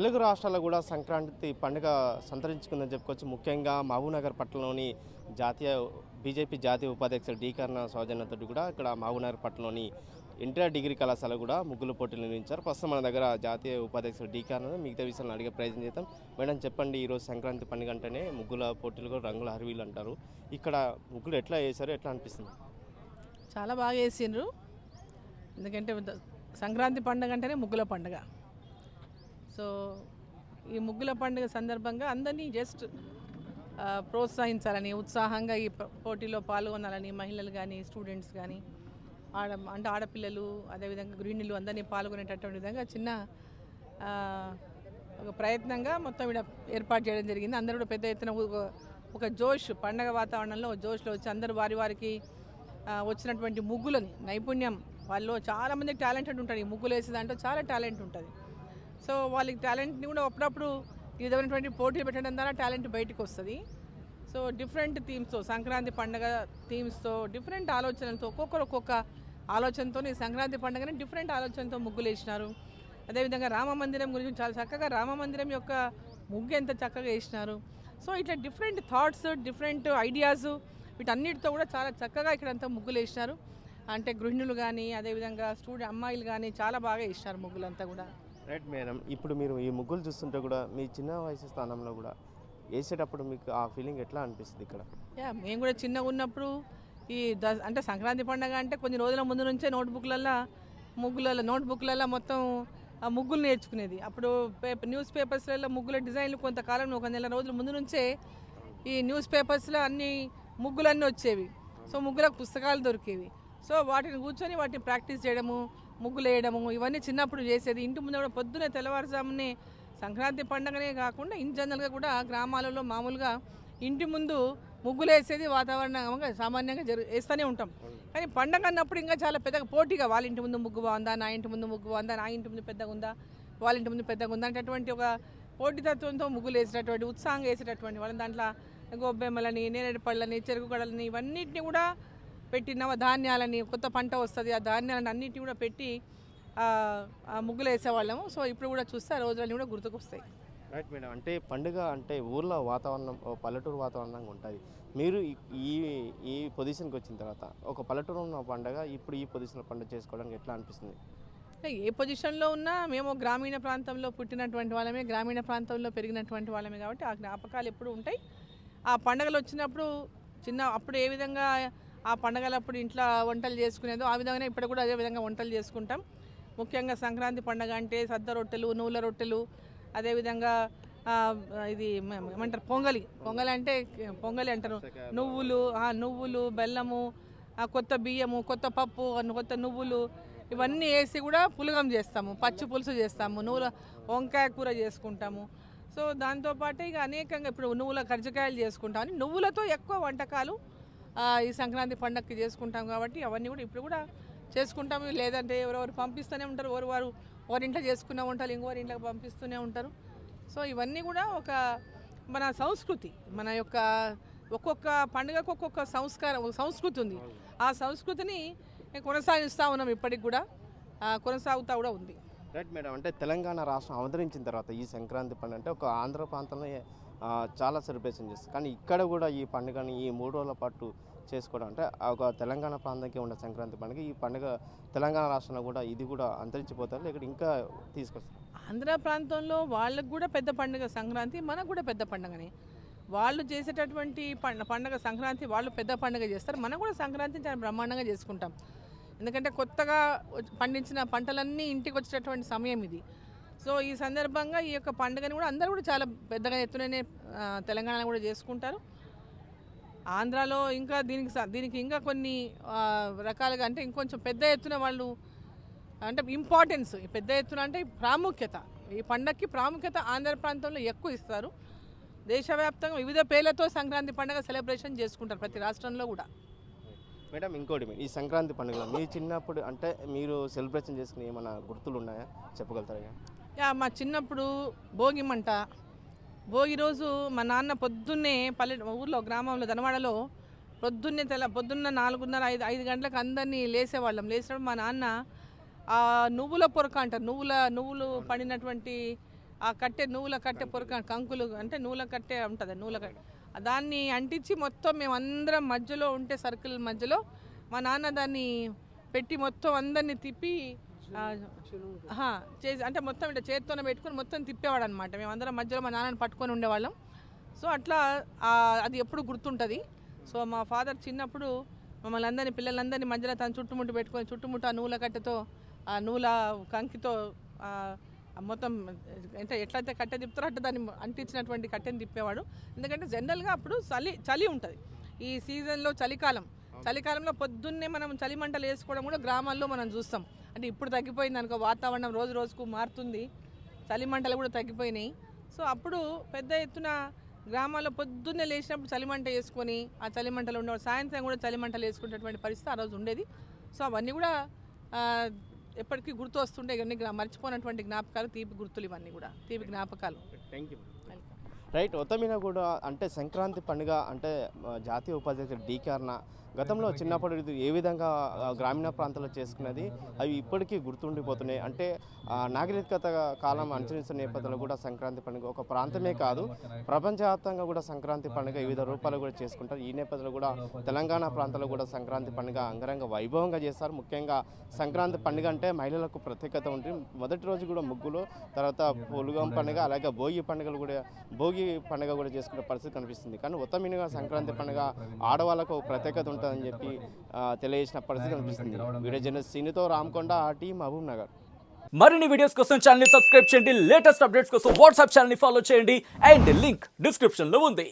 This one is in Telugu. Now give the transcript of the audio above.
తెలుగు రాష్ట్రాల్లో కూడా సంక్రాంతి పండుగ సంతరించుకుందని చెప్పుకోవచ్చు. ముఖ్యంగా మహబూబ్నగర్ పట్టణంలోని జాతీయ బీజేపీ జాతీయ ఉపాధ్యక్షుడు డి. కర్ణ సౌజన్యతో కూడా ఇక్కడ మహబూబ్నగర్ పట్టణంలోని ఇంటర్ డిగ్రీ కళాశాల కూడా ముగ్గుల పోటీలు నిర్వహించారు. ప్రస్తుతం మన దగ్గర జాతీయ ఉపాధ్యక్షుడు డి. మిగతా విషయాలను అడిగే ప్రయత్నం చేద్దాం. మేడం చెప్పండి ఈరోజు సంక్రాంతి పండుగ అంటేనే ముగ్గుల పోటీలు కూడా రంగుల హరివీలు అంటారు. ఇక్కడ ముగ్గులు ఎట్లా వేశారు? ఎట్లా అనిపిస్తుంది? చాలా బాగా వేసిండ్రు. ఎందుకంటే సంక్రాంతి పండుగ అంటేనే ముగ్గుల పండుగ. సో ఈ ముగ్గుల పండుగ సందర్భంగా అందరినీ జస్ట్ ప్రోత్సహించాలని ఉత్సాహంగా ఈ పోటీలో పాల్గొనాలని మహిళలు కానీ స్టూడెంట్స్ కానీ ఆడ అంటే ఆడపిల్లలు అదేవిధంగా గృహిణులు అందరినీ పాల్గొనేటటువంటి విధంగా చిన్న ఒక ప్రయత్నంగా మొత్తం ఇక్కడ ఏర్పాటు చేయడం జరిగింది. అందరూ కూడా పెద్ద ఎత్తున ఒక- ఒక జోష్ పండగ వాతావరణంలో జోష్లో వచ్చి అందరూ వారి వారికి వచ్చినటువంటి ముగ్గులని నైపుణ్యం వాళ్ళు చాలామంది టాలెంటెడ్ ఉంటుంది ఈ ముగ్గులు వేసే దాంట్లో చాలా టాలెంట్ ఉంటుంది. సో వాళ్ళకి టాలెంట్ని కూడా అప్పుడప్పుడు ఈ విధమైనటువంటి పోటీలు పెట్టడం ద్వారా టాలెంట్ బయటకు వస్తుంది. సో డిఫరెంట్ థీమ్స్తో సంక్రాంతి పండుగ థీమ్స్తో డిఫరెంట్ ఆలోచనలతో ఒక్కొక్కరు ఒక్కొక్క ఆలోచనతో ఈ సంక్రాంతి పండుగని డిఫరెంట్ ఆలోచనతో ముగ్గులు వేసినారు. అదేవిధంగా రామ మందిరం గురించి చాలా చక్కగా రామ మందిరం యొక్క ముగ్గు ఎంత చక్కగా వేసినారు. సో ఇట్లా డిఫరెంట్ థాట్స్ డిఫరెంట్ ఐడియాస్ వీటన్నిటితో కూడా చాలా చక్కగా ఇక్కడంతా ముగ్గులు వేసినారు. అంటే గృహిణులు కానీ అదేవిధంగా స్టూడెంట్ అమ్మాయిలు కానీ చాలా బాగా వేసినారు ముగ్గులంతా కూడా. రైట్ మేడం ఇప్పుడు మీరు ఈ ముగ్గులు చూస్తుంటే కూడా మీ చిన్న వయసు స్థానంలో కూడా వేసేటప్పుడు మీకు ఆ ఫీలింగ్ ఎట్లా అనిపిస్తుంది ఇక్కడ? యా మేము కూడా చిన్నగా ఉన్నప్పుడు ఈ ద అంటే సంక్రాంతి పండగ అంటే కొన్ని రోజుల ముందు నుంచే నోట్బుక్లల్లో ముగ్గులలో నోట్బుక్లలో మొత్తం ఆ ముగ్గులు నేర్చుకునేది. అప్పుడు పేపర్ న్యూస్ పేపర్స్లలో ముగ్గుల డిజైన్లు కొంతకాలం ఒక నెల రోజుల ముందు నుంచే ఈ న్యూస్ పేపర్స్లో అన్ని ముగ్గులన్నీ వచ్చేవి. సో ముగ్గులకు పుస్తకాలు దొరికేవి. సో వాటిని కూర్చొని వాటిని ప్రాక్టీస్ చేయడము ముగ్గులు వేయడము ఇవన్నీ చిన్నప్పుడు చేసేది. ఇంటి ముందు కూడా పొద్దునే తెల్లవారుజామునే సంక్రాంతి పండగనే కాకుండా ఇన్ జనరల్గా కూడా గ్రామాలలో మామూలుగా ఇంటి ముందు ముగ్గులు వేసేది వాతావరణంగా సామాన్యంగా జరు వేస్తూనే ఉంటాం. కానీ పండగ అన్నప్పుడు ఇంకా చాలా పెద్దగా పోటీగా వాళ్ళ ఇంటి ముందు ముగ్గు బాగుందా నా ఇంటి ముందు ముగ్గు బాగుందా నా ఇంటి ముందు పెద్దగా ఉందా వాళ్ళ ఇంటి ముందు పెద్దగా ఉందా అంటే ఒక పోటీతత్వంతో ముగ్గులు వేసేటటువంటి ఉత్సాహంగా వేసేటటువంటి వాళ్ళ దాంట్లో గొబ్బెమ్మలని నేరేడు పళ్ళని చెరుకు గడలని ఇవన్నిటిని కూడా పెట్టి నవ ధాన్యాలని కొత్త పంట వస్తుంది ఆ ధాన్యాలని అన్నిటిని కూడా పెట్టి ముగ్గులు వేసేవాళ్ళము. సో ఇప్పుడు కూడా చూస్తే ఆ రోజులన్నీ కూడా గుర్తుకొస్తాయి. రైట్ మేడం అంటే పండుగ అంటే ఊర్లో వాతావరణం పల్లెటూరు వాతావరణంగా ఉంటుంది. మీరు ఈ- ఈ పొజిషన్కి వచ్చిన తర్వాత ఒక పల్లెటూరు ఉన్న పండుగ ఇప్పుడు ఈ పొజిషన్లో పండుగ చేసుకోవడానికి ఎట్లా అనిపిస్తుంది? ఏ పొజిషన్లో ఉన్నా మేము గ్రామీణ ప్రాంతంలో పుట్టినటువంటి వాళ్ళమే గ్రామీణ ప్రాంతంలో పెరిగినటువంటి వాళ్ళమే కాబట్టి ఆ జ్ఞాపకాలు ఎప్పుడు ఉంటాయి. ఆ పండగలు వచ్చినప్పుడు చిన్న అప్పుడు ఏ విధంగా ఆ పండగలప్పుడు ఇంట్లో వంటలు చేసుకునేదో. ఆ విధంగానే ఇప్పుడు కూడా అదే విధంగా వంటలు చేసుకుంటాం. ముఖ్యంగా సంక్రాంతి పండగ అంటే సద్ద రొట్టెలు నువ్వుల రొట్టెలు అదేవిధంగా ఇది ఏమంటారు? పొంగలి. పొంగలి అంటే పొంగలి అంటారు. నువ్వులు ఆ, నువ్వులు బెల్లము ఆ, కొత్త బియ్యము కొత్త పప్పు కొత్త నువ్వులు ఇవన్నీ వేసి కూడా పులగం చేస్తాము. పచ్చి పులుసు చేస్తాము. నువ్వుల వంకాయ కూర చేసుకుంటాము. సో దాంతోపాటు ఇక అనేకంగా ఇప్పుడు నువ్వుల కర్జకాయలు చేసుకుంటాం. అని నువ్వులతో ఎక్కువ వంటకాలు ఈ సంక్రాంతి పండగకి చేసుకుంటాం కాబట్టి అవన్నీ కూడా ఇప్పుడు కూడా చేసుకుంటాము. లేదంటే ఎవరెవరు పంపిస్తూనే ఉంటారు. ఎవరు వారు ఒకరింట్లో చేసుకున్న ఉంటారు ఇంకోరి ఇంట్లోకి పంపిస్తూనే ఉంటారు. సో ఇవన్నీ కూడా ఒక మన సంస్కృతి మన యొక్క ఒక్కొక్క పండుగకు ఒక్కొక్క సంస్కారం సంస్కృతి ఉంది. ఆ సంస్కృతిని కొనసాగిస్తూ ఉన్నాం ఇప్పటికి కూడా. కొనసాగుతూ కూడా ఉంది. రైట్ మేడం అంటే తెలంగాణ రాష్ట్రం అవతరించిన తర్వాత ఈ సంక్రాంతి పండుగ అంటే ఒక ఆంధ్ర ప్రాంతంలో చాలా సెలబ్రేషన్ చేస్తారు. కానీ ఇక్కడ కూడా ఈ పండుగని ఈ మూడు రోజుల పాటు చేసుకోవడం అంటే ఒక తెలంగాణ ప్రాంతానికి ఉన్న సంక్రాంతి పండుగ ఈ పండుగ తెలంగాణ రాష్ట్రంలో కూడా ఇది కూడా అంతరించిపోతారు ఇక్కడ ఇంకా తీసుకొస్తారు. ఆంధ్ర ప్రాంతంలో వాళ్ళకు కూడా పెద్ద పండుగ సంక్రాంతి మనకు కూడా పెద్ద పండుగనే. వాళ్ళు చేసేటటువంటి పండుగ సంక్రాంతి వాళ్ళు పెద్ద పండుగ చేస్తారు. మనం కూడా సంక్రాంతిని చాలా బ్రహ్మాండంగా చేసుకుంటాం. ఎందుకంటే కొత్తగా వచ్చి- పండించిన పంటలన్నీ ఇంటికి వచ్చేటటువంటి సమయం ఇది. సో ఈ సందర్భంగా ఈ యొక్క పండుగని కూడా అందరూ కూడా చాలా పెద్దగా ఎత్తుననే తెలంగాణలో కూడా చేసుకుంటారు. ఆంధ్రాలో ఇంకా దీనికి స- దీనికి ఇంకా కొన్ని రకాలుగా అంటే ఇంకొంచెం పెద్ద ఎత్తున వాళ్ళు అంటే ఇంపార్టెన్స్ పెద్ద ఎత్తున అంటే ప్రాముఖ్యత. ఈ పండగకి ప్రాముఖ్యత ఆంధ్ర ప్రాంతంలో ఎక్కువ ఇస్తారు. దేశవ్యాప్తంగా వివిధ పేర్లతో సంక్రాంతి పండుగ సెలబ్రేషన్ చేసుకుంటారు ప్రతి రాష్ట్రంలో కూడా. మేడం ఇంకోటి ఈ సంక్రాంతి పండుగలో మీ చిన్నప్పుడు అంటే మీరు సెలబ్రేషన్ చేసుకునే ఏమైనా గుర్తులు ఉన్నాయా? చెప్పగలుగుతారా? యా మా చిన్నప్పుడు భోగి మంట. భోగి రోజు మా నాన్న పొద్దున్నే పల్లె ఊర్లో గ్రామంలో ధనవాడలో పొద్దున్నే తెల పొద్దున్న నాలుగున్నర ఐదు ఐదు గంటలకు అందరినీ లేసేవాళ్ళం. లేచినప్పుడు మా నాన్న ఆ నువ్వుల పొరక అంటారు నువ్వుల నువ్వులు పడినటువంటి ఆ కట్టె నువ్వుల కట్టె పొరక కంకులు అంటే నువ్వుల కట్టె ఉంటుంది నువ్వుల కట్టె. దాన్ని అంటించి మొత్తం మేము అందరం మధ్యలో ఉంటే సర్కిల్ మధ్యలో మా నాన్న దాన్ని పెట్టి మొత్తం అందరిని తిప్పి చేసి అంటే మొత్తం ఇట్లా చేతితోనే పెట్టుకొని మొత్తం తిప్పేవాడు అనమాట మేము అందరం మధ్యలో మా నాన్నని పట్టుకొని ఉండేవాళ్ళం. సో అట్లా అది ఎప్పుడు గుర్తుంటుంది. సో మా ఫాదర్ చిన్నప్పుడు మమ్మల్ని అందరినీ పిల్లలందరినీ మధ్యలో తను చుట్టుముట్టు పెట్టుకొని చుట్టుముట్టు ఆ నూల కట్టెతో ఆ నూల కంకితో మొత్తం అంటే ఎట్లయితే కట్టె తిప్పుతారో అట్లా దాన్ని అంటించినటువంటి కట్టెని తిప్పేవాడు. ఎందుకంటే జనరల్గా అప్పుడు చలి చలి ఉంటుంది. ఈ సీజన్లో చలికాలం. చలికాలంలో పొద్దున్నే మనం చలి మంటలు వేసుకోవడం కూడా గ్రామాల్లో మనం చూస్తాం. అంటే ఇప్పుడు తగ్గిపోయింది అనుకో వాతావరణం రోజు రోజుకు మారుతుంది. చలి మంటలు కూడా తగ్గిపోయినాయి. సో అప్పుడు పెద్ద ఎత్తున గ్రామాల్లో పొద్దున్నే లేచినప్పుడు చలిమంట వేసుకొని ఆ చలిమంటలు ఉండేవాడు సాయంత్రం కూడా చలిమంటలు వేసుకునేటువంటి పరిస్థితి ఆ రోజు ఉండేది. సో అవన్నీ కూడా ఎప్పటికీ గుర్తు వస్తుండే ఇవన్నీ మర్చిపోయినటువంటి జ్ఞాపకాలు తీపి గుర్తులు ఇవన్నీ కూడా తీపి జ్ఞాపకాలు. థ్యాంక్ యూ రైట్ ఒత్తమిన కూడా అంటే సంక్రాంతి పండుగ అంటే జాతీయ ఉపాధ్యక్షుడు డీకే అన్న గతంలో చిన్నప్పుడు ఇది ఏ విధంగా గ్రామీణ ప్రాంతాల్లో చేసుకున్నది అవి ఇప్పటికీ గుర్తుండిపోతున్నాయి. అంటే నాగరికత కాలం అనుసరిస్తున్న నేపథ్యంలో కూడా సంక్రాంతి పండుగ ఒక ప్రాంతమే కాదు ప్రపంచవ్యాప్తంగా కూడా సంక్రాంతి పండుగ వివిధ రూపాలు కూడా చేసుకుంటారు. ఈ నేపథ్యంలో కూడా తెలంగాణ ప్రాంతాల్లో కూడా సంక్రాంతి పండుగ అంగరంగ వైభవంగా చేస్తారు. ముఖ్యంగా సంక్రాంతి పండుగ అంటే మహిళలకు ప్రత్యేకత ఉంటుంది. మొదటి రోజు కూడా ముగ్గులు తర్వాత పొలుగం పండుగ అలాగే భోగి పండుగలు కూడా భోగి పండుగ కూడా చేసుకునే పరిస్థితి కనిపిస్తుంది. కానీ ఉత్తమీనగా సంక్రాంతి పండుగ ఆడవాళ్ళకు ఒక ప్రత్యేకత ఉంటుందని చెప్పి తెలియజేసిన పరిస్థితి కనిపిస్తుంది. వీడియో జర్నలిస్ట్ సీనితో రామకొండ టీ మహబూబ్ నగర్. మరిన్ని వీడియోస్ కోసం ఛానల్ సబ్స్క్రైబ్ చేయండి. లేటెస్ట్ అప్డేట్స్ కోసం వాట్సాప్ ఛానల్ ఫాలో చేయండి. అండ్ లింక్ డిస్క్రిప్షన్లో ఉంది.